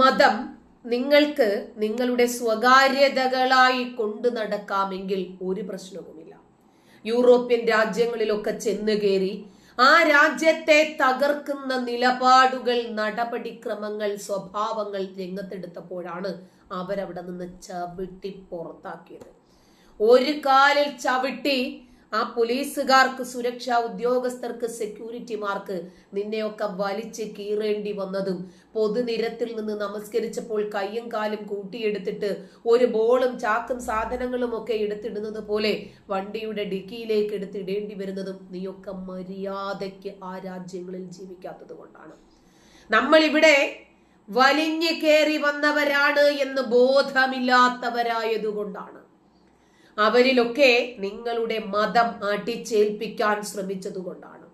മതം നിങ്ങൾക്ക് നിങ്ങളുടെ സ്വകാര്യതകളായി കൊണ്ടു നടക്കാമെങ്കിൽ ഒരു പ്രശ്നവുമില്ല. യൂറോപ്യൻ രാജ്യങ്ങളിലൊക്കെ ചെന്ന് കയറി ആ രാജ്യത്തെ തകർക്കുന്ന നിലപാടുകൾ നടപടിക്രമങ്ങൾ സ്വഭാവങ്ങൾ രംഗത്തെടുത്തപ്പോഴാണ് അവരവിടെ നിന്ന് ചവിട്ടി പുറത്താക്കിയത്. ഒരു കാലിൽ ചവിട്ടി ആ പോലീസുകാർക്ക് സുരക്ഷാ ഉദ്യോഗസ്ഥർക്ക് സെക്യൂരിറ്റിമാർക്ക് നിന്നെയൊക്കെ വലിച്ച് കീറേണ്ടി വന്നതും പൊതുനിരത്തിൽ നിന്ന് നമസ്കരിച്ചപ്പോൾ കയ്യും കാലും കൂട്ടിയെടുത്തിട്ട് ഒരു ബോളും ചാക്കും സാധനങ്ങളും ഒക്കെ എടുത്തിടുന്നത് പോലെ വണ്ടിയുടെ ഡിക്കിയിലേക്ക് എടുത്തിടേണ്ടി വരുന്നതും നീയൊക്കെ മര്യാദയ്ക്ക് ആ രാജ്യങ്ങളിൽ ജീവിക്കാത്തത് കൊണ്ടാണ്. നമ്മളിവിടെ വലിഞ്ഞു കയറി വന്നവരാണ് എന്ന് ബോധമില്ലാത്തവരായതുകൊണ്ടാണ്. അവരിലൊക്കെ നിങ്ങളുടെ മതം അടിച്ചേൽപ്പിക്കാൻ ശ്രമിച്ചതുകൊണ്ടാണ്.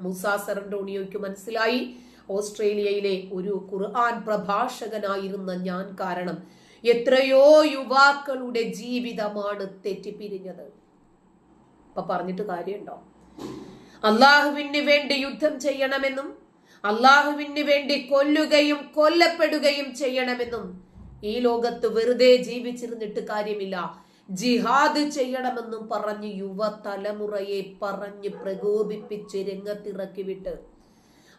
മൂസ സെറന്റോണിയോയ്ക്ക് മനസ്സിലായി. ഓസ്ട്രേലിയയിലെ ഒരു ഖുർആൻ പ്രഭാഷകനായിരുന്ന ഞാൻ കാരണം എത്രയോ യുവാക്കളുടെ ജീവിതമാണ് തെറ്റിപ്പിരിഞ്ഞത്. അപ്പൊ പറഞ്ഞിട്ട് കാര്യമുണ്ടോ? അള്ളാഹുവിന് വേണ്ടി യുദ്ധം ചെയ്യണമെന്നും അള്ളാഹുവിന് വേണ്ടി കൊല്ലുകയും കൊല്ലപ്പെടുകയും ചെയ്യണമെന്നും ഈ ലോകത്ത് വെറുതെ ജീവിച്ചിരുന്നിട്ട് കാര്യമില്ല. ജിഹാദ് ചെയ്യണമെന്നും പറഞ്ഞ് യുവതലമുറയെ പറഞ്ഞ് പ്രകോപിപ്പിച്ച് രംഗത്തിറക്കി വിട്ട്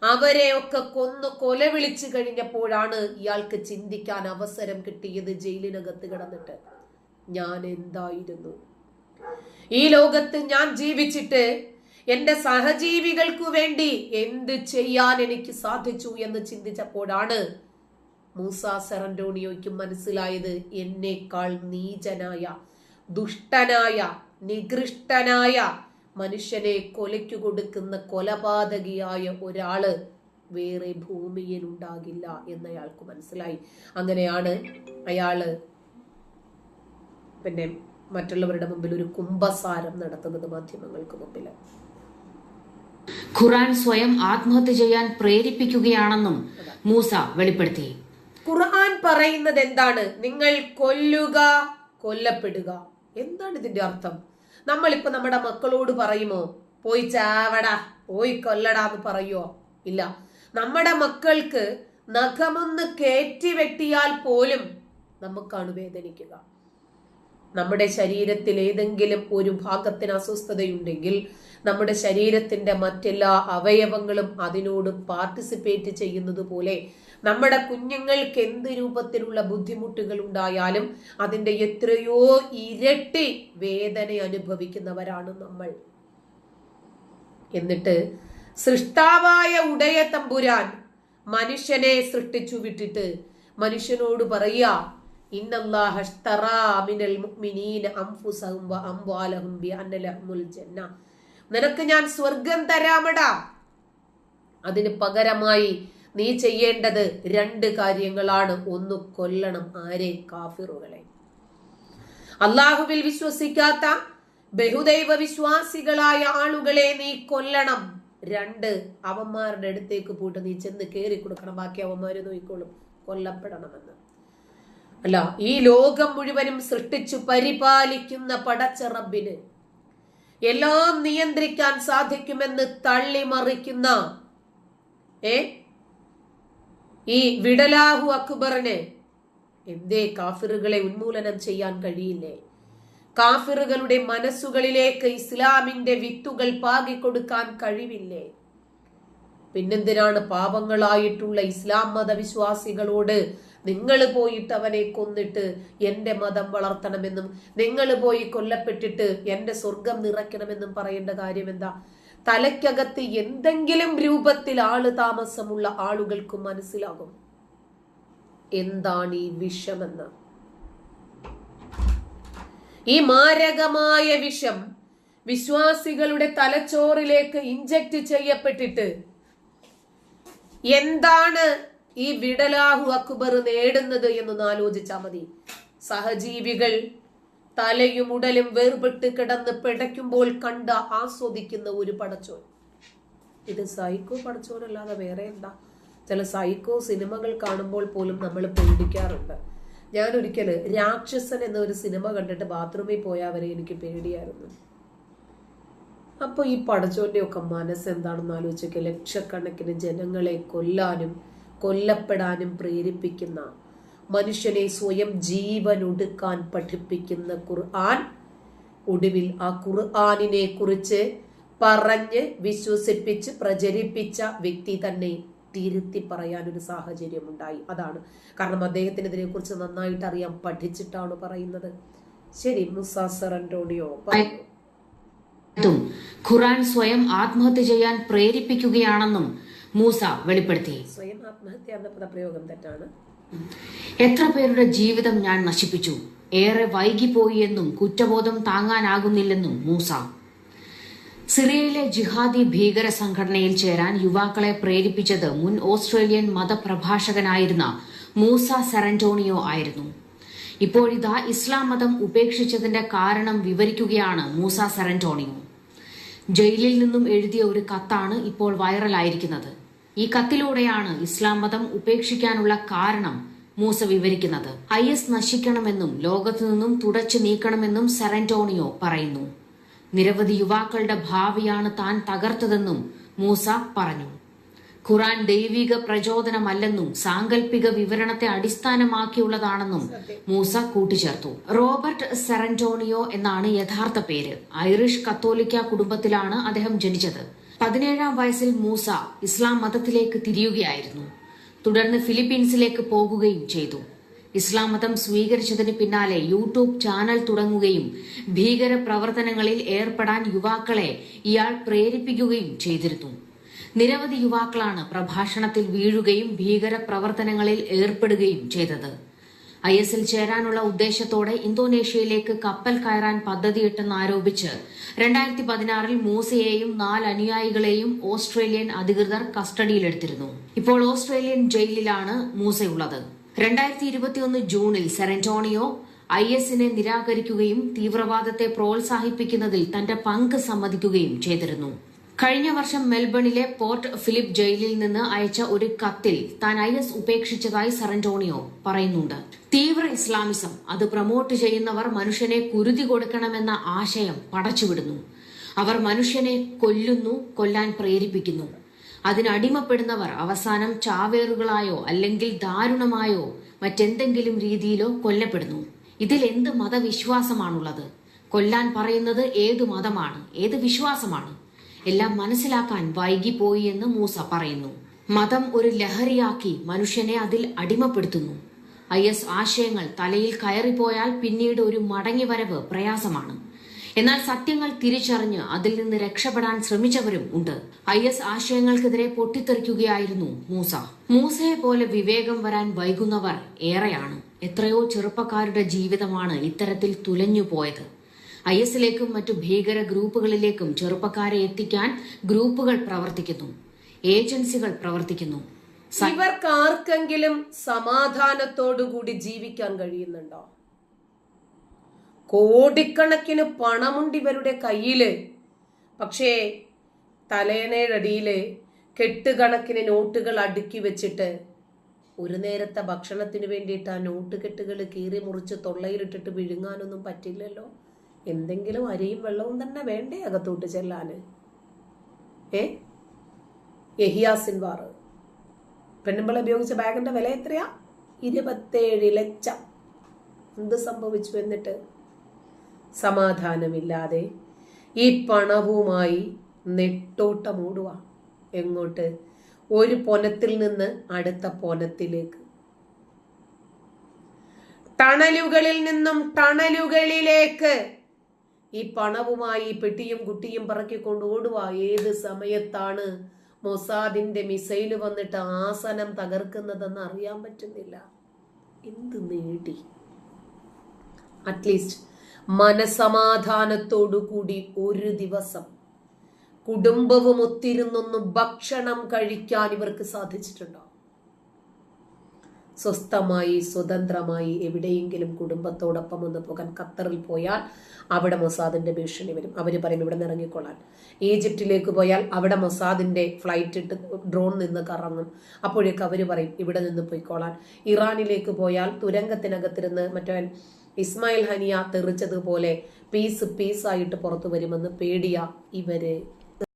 ഒക്കെ കൊന്ന് കൊല വിളിച്ചു കഴിഞ്ഞപ്പോഴാണ് ഇയാൾക്ക് ചിന്തിക്കാൻ അവസരം കിട്ടിയത് ജയിലിനകത്ത് കിടന്നിട്ട്. ഞാൻ എന്തായിരുന്നു? ഈ ലോകത്ത് ഞാൻ ജീവിച്ചിട്ട് എന്റെ സഹജീവികൾക്ക് വേണ്ടി എന്ത് ചെയ്യാൻ എനിക്ക് സാധിച്ചു എന്ന് ചിന്തിച്ചപ്പോഴാണ് മൂസ സെറന്റോണിയോയ്ക്ക് മനസ്സിലായത് എന്നേക്കാൾ നീചനായ ദുഷ്ടനായ നികൃഷ്ടനായ മനുഷ്യനെ കൊലയ്ക്കു കൊടുക്കുന്ന കൊലപാതകിയായ ഒരാൾ വേറെ ഭൂമിയിൽ ഉണ്ടാകില്ല എന്ന് അയാൾക്ക് മനസ്സിലായി. അങ്ങനെയാണ് അയാൾ പിന്നെ മറ്റുള്ളവരുടെ മുമ്പിൽ ഒരു കുംഭസാരം നടത്തുന്നത് മാധ്യമങ്ങൾക്ക് മുമ്പിൽ. ഖുറാൻ സ്വയം ആത്മഹത്യ ചെയ്യാൻ പ്രേരിപ്പിക്കുകയാണെന്നും മൂസ വെളിപ്പെടുത്തി. ഖുർആൻ പറയുന്നത് എന്താണ്? നിങ്ങൾ കൊല്ലുക കൊല്ലപ്പെടുക. എന്താണ് ഇതിന്റെ അർത്ഥം? നമ്മളിപ്പോ നമ്മുടെ മക്കളോട് പറയുമോ പോയി ചാവടാ പോയി കൊല്ലടാ എന്ന് പറയുമോ ഇല്ല. നമ്മുടെ മക്കൾക്ക് നഖമൊന്ന് കയറ്റി വെട്ടിയാൽ പോലും നമുക്കാണ് വേദനിക്കുക. നമ്മുടെ ശരീരത്തിൽ ഏതെങ്കിലും ഒരു ഭാഗത്തിന് അസ്വസ്ഥതയുണ്ടെങ്കിൽ നമ്മുടെ ശരീരത്തിന്റെ മറ്റെല്ലാ അവയവങ്ങളും അതിനോട് പാർട്ടിസിപ്പേറ്റ് ചെയ്യുന്നത് പോലെ നമ്മുടെ കുഞ്ഞുങ്ങൾക്ക് എന്ത് രൂപത്തിലുള്ള ബുദ്ധിമുട്ടുകൾ ഉണ്ടായാലും അതിന്റെ എത്രയോ ഇരട്ടി വേദന അനുഭവിക്കുന്നവരാണ് നമ്മൾ. എന്നിട്ട് സൃഷ്ടാവായ ഉടയ തമ്പുരാൻ മനുഷ്യനെ സൃഷ്ടിച്ചു വിട്ടിട്ട് മനുഷ്യനോട് പറയാ നിനക്ക് ഞാൻ സ്വർഗം തരാമടാ. അതിന് പകരമായി നീ ചെയ്യേണ്ടത് രണ്ട് കാര്യങ്ങളാണ്. ഒന്ന് കൊല്ലണം ആരെ? കാഫിറുകളെ. അള്ളാഹുവിൽ വിശ്വസിക്കാത്ത ബഹുദൈവ വിശ്വാസികളായ ആളുകളെ നീ കൊല്ലണം. രണ്ട് അവന്മാരുടെ അടുത്തേക്ക് പോയിട്ട് നീ ചെന്ന് കയറി കൊടുക്കണം. ബാക്കി അവന്മാരെ നോക്കിക്കോളും. കൊല്ലപ്പെടണമെന്ന്. അല്ല ഈ ലോകം മുഴുവനും സൃഷ്ടിച്ചു പരിപാലിക്കുന്ന പടച്ച റബ്ബിന് എല്ലാം നിയന്ത്രിക്കാൻ സാധിക്കുമെന്ന് തള്ളിമറിക്കുന്ന ഏ? ഈ വിടലാഹു അക്ബറിനെ എന്തേ കാഫിറുകളെ ഉന്മൂലനം ചെയ്യാൻ കഴിയില്ലേ? കാഫിറുകളുടെ മനസ്സുകളിലേക്ക് ഇസ്ലാമിന്റെ വിത്തുകൾ പാകിക്കൊടുക്കാൻ കഴിവില്ലേ? പിന്നെന്തിനാണ് പാപങ്ങളായിട്ടുള്ള ഇസ്ലാം മതവിശ്വാസികളോട് നിങ്ങൾ പോയിട്ട് അവനെ കൊന്നിട്ട് എന്റെ മതം വളർത്തണമെന്നും നിങ്ങൾ പോയി കൊല്ലപ്പെട്ടിട്ട് എന്റെ സ്വർഗം നിറയ്ക്കണമെന്നും പറയേണ്ട കാര്യം എന്താ? തലയ്ക്കകത്ത് എന്തെങ്കിലും രൂപത്തിൽ ആൾ താമസമുള്ള ആളുകൾക്ക് മനസ്സിലാകും. എന്താണ് ഈ വിഷമെന്ന്? ഈ മാരകമായ വിഷം വിശ്വാസികളുടെ തലച്ചോറിലേക്ക് ഇഞ്ചക്ട് ചെയ്യപ്പെട്ടിട്ട് എന്താണ് ഈ വിടലാഹു അക്ബർ നേടുന്നത് എന്നൊന്ന് ആലോചിച്ചാൽ മതി. സഹജീവികൾ തലയും ഉടലും വേർപെട്ട് കിടന്ന് പിടയ്ക്കുമ്പോൾ കണ്ട് ആസ്വദിക്കുന്ന ഒരു പടച്ചോൻ. ഇത് സൈക്കോ പടച്ചോനല്ലാതെ വേറെ എന്താ? ചില സൈക്കോ സിനിമകൾ കാണുമ്പോൾ പോലും നമ്മൾ പേടിക്കാറുണ്ട്. ഞാൻ ഒരിക്കൽ രാക്ഷസൻ എന്നൊരു സിനിമ കണ്ടിട്ട് ബാത്റൂമിൽ പോയാൽ വരെ എനിക്ക് പേടിയായിരുന്നു. അപ്പോൾ ഈ പടച്ചോന്റെ ഒക്കെ മനസ്സ് എന്താണെന്ന് ലക്ഷക്കണക്കിന് ജനങ്ങളെ കൊല്ലാനും കൊല്ലപ്പെടാനും പ്രേരിപ്പിക്കുന്ന മനുഷ്യനെ സ്വയം ജീവനൊടുക്കാൻ പഠിപ്പിക്കുന്ന ഖുർആൻ. ഒടുവിൽ ആ ഖുർആാനിനെ കുറിച്ച് പറഞ്ഞ് വിശ്വസിപ്പിച്ച് പ്രചരിപ്പിച്ച വ്യക്തി തന്നെ തിരുത്തി പറയാനൊരു സാഹചര്യം ഉണ്ടായി അതാണ്. കാരണം അദ്ദേഹത്തിന് ഇതിനെ കുറിച്ച് നന്നായിട്ട് അറിയാം പഠിച്ചിട്ടാണ് പറയുന്നത്. ശരി മുസാസർ അന്റോണിയോ ഖുറാൻ സ്വയം ആത്മഹത്യ ചെയ്യാൻ പ്രേരിപ്പിക്കുകയാണെന്നും മൂസ വെളിപ്പെടുത്തി. സ്വയം ആത്മഹത്യ എന്ന പദപ്രയോഗം തെറ്റാണ്. എത്ര പേരുടെ ജീവിതം ഞാൻ നശിപ്പിച്ചു? ഏറെ വൈകിപ്പോയി എന്നും കുറ്റബോധം താങ്ങാനാകുന്നില്ലെന്നും മൂസ. സിറിയയിലെ ജിഹാദി ഭീകര സംഘടനയിൽ ചേരാൻ യുവാക്കളെ പ്രേരിപ്പിച്ചത് മുൻ ഓസ്ട്രേലിയൻ മതപ്രഭാഷകനായിരുന്ന മൂസ സെറന്റോണിയോ ആയിരുന്നു. ഇപ്പോഴിതാ ഇസ്ലാം മതം ഉപേക്ഷിച്ചതിന്റെ കാരണം വിവരിക്കുകയാണ് മൂസ സെറന്റോണിയോ. ജയിലിൽ നിന്നും എഴുതിയ ഒരു കത്താണ് ഇപ്പോൾ വൈറലായിരിക്കുന്നത്. ഈ കത്തിലൂടെയാണ് ഇസ്ലാം മതം ഉപേക്ഷിക്കാനുള്ള കാരണം മൂസ വിവരിക്കുന്നത്. ഐ എസ് നശിക്കണമെന്നും ലോകത്തു നിന്നും തുടച്ചു നീക്കണമെന്നും സെറന്റോണിയോ പറയുന്നു. നിരവധി യുവാക്കളുടെ ഭാവിയാണ് താൻ തകർത്തതെന്നും മൂസ പറഞ്ഞു. ഖുറാൻ ദൈവിക പ്രചോദനമല്ലെന്നും സാങ്കല്പിക വിവരണത്തെ അടിസ്ഥാനമാക്കിയുള്ളതാണെന്നും മൂസ കൂട്ടിച്ചേർത്തു. റോബർട്ട് സെറന്റോണിയോ എന്നാണ് യഥാർത്ഥ പേര്. ഐറിഷ് കത്തോലിക്ക കുടുംബത്തിലാണ് അദ്ദേഹം ജനിച്ചത്. പതിനേഴാം വയസ്സിൽ മൂസ ഇസ്ലാം മതത്തിലേക്ക് തിരിയുകയായിരുന്നു. തുടർന്ന് ഫിലിപ്പീൻസിലേക്ക് പോകുകയും ചെയ്തു. ഇസ്ലാം മതം സ്വീകരിച്ചതിന് പിന്നാലെ യൂട്യൂബ് ചാനൽ തുടങ്ങുകയും ഭീകര പ്രവർത്തനങ്ങളിൽ ഏർപ്പെടാൻ യുവാക്കളെ ഇയാൾ പ്രേരിപ്പിക്കുകയും ചെയ്തിരുന്നു. നിരവധി യുവാക്കളാണ് പ്രഭാഷണത്തിൽ വീഴുകയും ഭീകര പ്രവർത്തനങ്ങളിൽ ഏർപ്പെടുകയും ചെയ്തത്. ഐ എസിൽ ചേരാനുള്ള ഉദ്ദേശത്തോടെ ഇന്തോനേഷ്യയിലേക്ക് കപ്പൽ കയറാൻ പദ്ധതിയിട്ടെന്ന് ആരോപിച്ച് രണ്ടായിരത്തി പതിനാറിൽ മൂസയെയും നാല് അനുയായികളെയും ഓസ്ട്രേലിയൻ അധികൃതർ കസ്റ്റഡിയിലെടുത്തിരുന്നു. ഇപ്പോൾ ഓസ്ട്രേലിയൻ ജയിലിലാണ് മൂസയുള്ളത്. രണ്ടായിരത്തി ഇരുപത്തിയൊന്ന് ജൂണിൽ സെറന്റോണിയോ ഐ എസിനെ നിരാകരിക്കുകയും തീവ്രവാദത്തെ പ്രോത്സാഹിപ്പിക്കുന്നതിൽ തന്റെ പങ്ക് സമ്മതിക്കുകയും ചെയ്തിരുന്നു. കഴിഞ്ഞ വർഷം മെൽബണിലെ പോർട്ട് ഫിലിപ്പ് ജയിലിൽ നിന്ന് അയച്ച ഒരു കത്തിൽ താൻ ഐ എസ് ഉപേക്ഷിച്ചതായി സെറന്റോണിയോ പറയുന്നുണ്ട്. തീവ്ര ഇസ്ലാമിസം അത് പ്രൊമോട്ട് ചെയ്യുന്നവർ മനുഷ്യനെ കുരുതി കൊടുക്കണമെന്ന ആശയം പടച്ചുവിടുന്നു. അവർ മനുഷ്യനെ കൊല്ലുന്നു കൊല്ലാൻ പ്രേരിപ്പിക്കുന്നു. അതിനടിമപ്പെടുന്നവർ അവസാനം ചാവേറുകളായോ അല്ലെങ്കിൽ ദാരുണമായോ മറ്റെന്തെങ്കിലും രീതിയിലോ കൊല്ലപ്പെടുന്നു. ഇതിൽ എന്ത് മതവിശ്വാസമാണുള്ളത്? കൊല്ലാൻ പറയുന്നത് ഏത് മതമാണ്? ഏത് വിശ്വാസമാണ്? എല്ലാം മനസ്സിലാക്കാൻ വൈകിപ്പോയി എന്ന് മൂസ പറയുന്നു. മതം ഒരു ലഹരിയാക്കി മനുഷ്യനെ അതിൽ അടിമപ്പെടുത്തുന്നു. ഐ എസ് ആശയങ്ങൾ തലയിൽ കയറിപ്പോയാൽ പിന്നീട് ഒരു മടങ്ങിവരവ് പ്രയാസമാണ്. എന്നാൽ സത്യങ്ങൾ തിരിച്ചറിഞ്ഞ് അതിൽ നിന്ന് രക്ഷപ്പെടാൻ ശ്രമിച്ചവരും ഉണ്ട്. ഐ എസ് ആശയങ്ങൾക്കെതിരെ പൊട്ടിത്തെറിക്കുകയായിരുന്നു മൂസ. മൂസയെ പോലെ വിവേകം വരാൻ വൈകുന്നവർ ഏറെയാണ്. എത്രയോ ചെറുപ്പക്കാരുടെ ജീവിതമാണ് ഇത്തരത്തിൽ തുലഞ്ഞു പോയത് ഐ എസിലേക്കും മറ്റു ഭീകര ഗ്രൂപ്പുകളിലേക്കും ചെറുപ്പക്കാരെ എത്തിക്കാൻ ഗ്രൂപ്പുകൾ പ്രവർത്തിക്കുന്നു. ഏജൻസികൾ പ്രവർത്തിക്കുന്നു. ഇവർക്ക് ആർക്കെങ്കിലും സമാധാനത്തോടുകൂടി ജീവിക്കാൻ കഴിയുന്നുണ്ടോ? കോടിക്കണക്കിന് പണമുണ്ട് ഇവരുടെ കയ്യിൽ. പക്ഷേ തലേണയുടെ കെട്ടുകണക്കിന് നോട്ടുകൾ അടുക്കി വെച്ചിട്ട് ഒരു നേരത്തെ ഭക്ഷണത്തിന് വേണ്ടിയിട്ട് ആ നോട്ട് കെട്ടുകൾ കീറി മുറിച്ച് തൊള്ളയിലിട്ടിട്ട് വിഴുങ്ങാനൊന്നും പറ്റില്ലല്ലോ. എന്തെങ്കിലും അരിയും വെള്ളവും തന്നെ വേണ്ടേ അകത്തോട്ട് ചെല്ലാന്? ഏ? യഹിയാസിൻവാർ പെണ്ണുമ്പിള ഉപയോഗിച്ച ബാഗിന്റെ വില എത്രയാ? ഇരുപത്തേഴ് ലക്ഷം. എന്ത് സംഭവിച്ചു എന്നിട്ട്? സമാധാനമില്ലാതെ ഈ പണവുമായി നെട്ടോട്ടമോടുക എങ്ങോട്ട്? ഒരു പൊനത്തിൽ നിന്ന് അടുത്ത പൊനത്തിലേക്ക്. ടണലുകളിൽ നിന്നും ടണലുകളിലേക്ക്. ഈ പണവുമായി പെട്ടിയും കുട്ടിയും പറക്കിക്കൊണ്ട് ഓടുക ഏത് സമയത്താണ് മൊസാദിന്റെ മിസൈൽ വന്നിട്ട് ആസനം തകർക്കുന്നതെന്ന് അറിയാൻ പറ്റുന്നില്ല. എന്ത് നേടി? അറ്റ്ലീസ്റ്റ് മനസമാധാനത്തോടു കൂടി ഒരു ദിവസം കുടുംബവും ഒത്തിരുന്നൊന്ന് ഭക്ഷണം കഴിക്കാൻ ഇവർക്ക് സാധിച്ചിട്ടുണ്ടോ? സ്വസ്ഥമായി സ്വതന്ത്രമായി എവിടെയെങ്കിലും കുടുംബത്തോടൊപ്പം ഒന്ന് പോകാൻ ഖത്തറിൽ പോയാൽ അവിടെ മൊസാദിന്റെ ഭീഷണി വരും. അവർ പറയും ഇവിടെ നിന്ന് ഇറങ്ങിക്കൊള്ളാൻ. ഈജിപ്തിലേക്ക് പോയാൽ അവിടെ മൊസാദിന്റെ ഫ്ലൈറ്റ് ഇട്ട് ഡ്രോൺ നിന്ന് കറങ്ങും. അപ്പോഴേക്ക് അവർ പറയും ഇവിടെ നിന്ന് പോയിക്കോളാൻ. ഇറാനിലേക്ക് പോയാൽ തുരങ്കത്തിനകത്തിരുന്ന് മറ്റവൻ ഇസ്മായിൽ ഹനിയ തെറിച്ചതുപോലെ പീസ് പീസായിട്ട് പുറത്തു വരുമെന്ന് പേടിയ ഇവർ.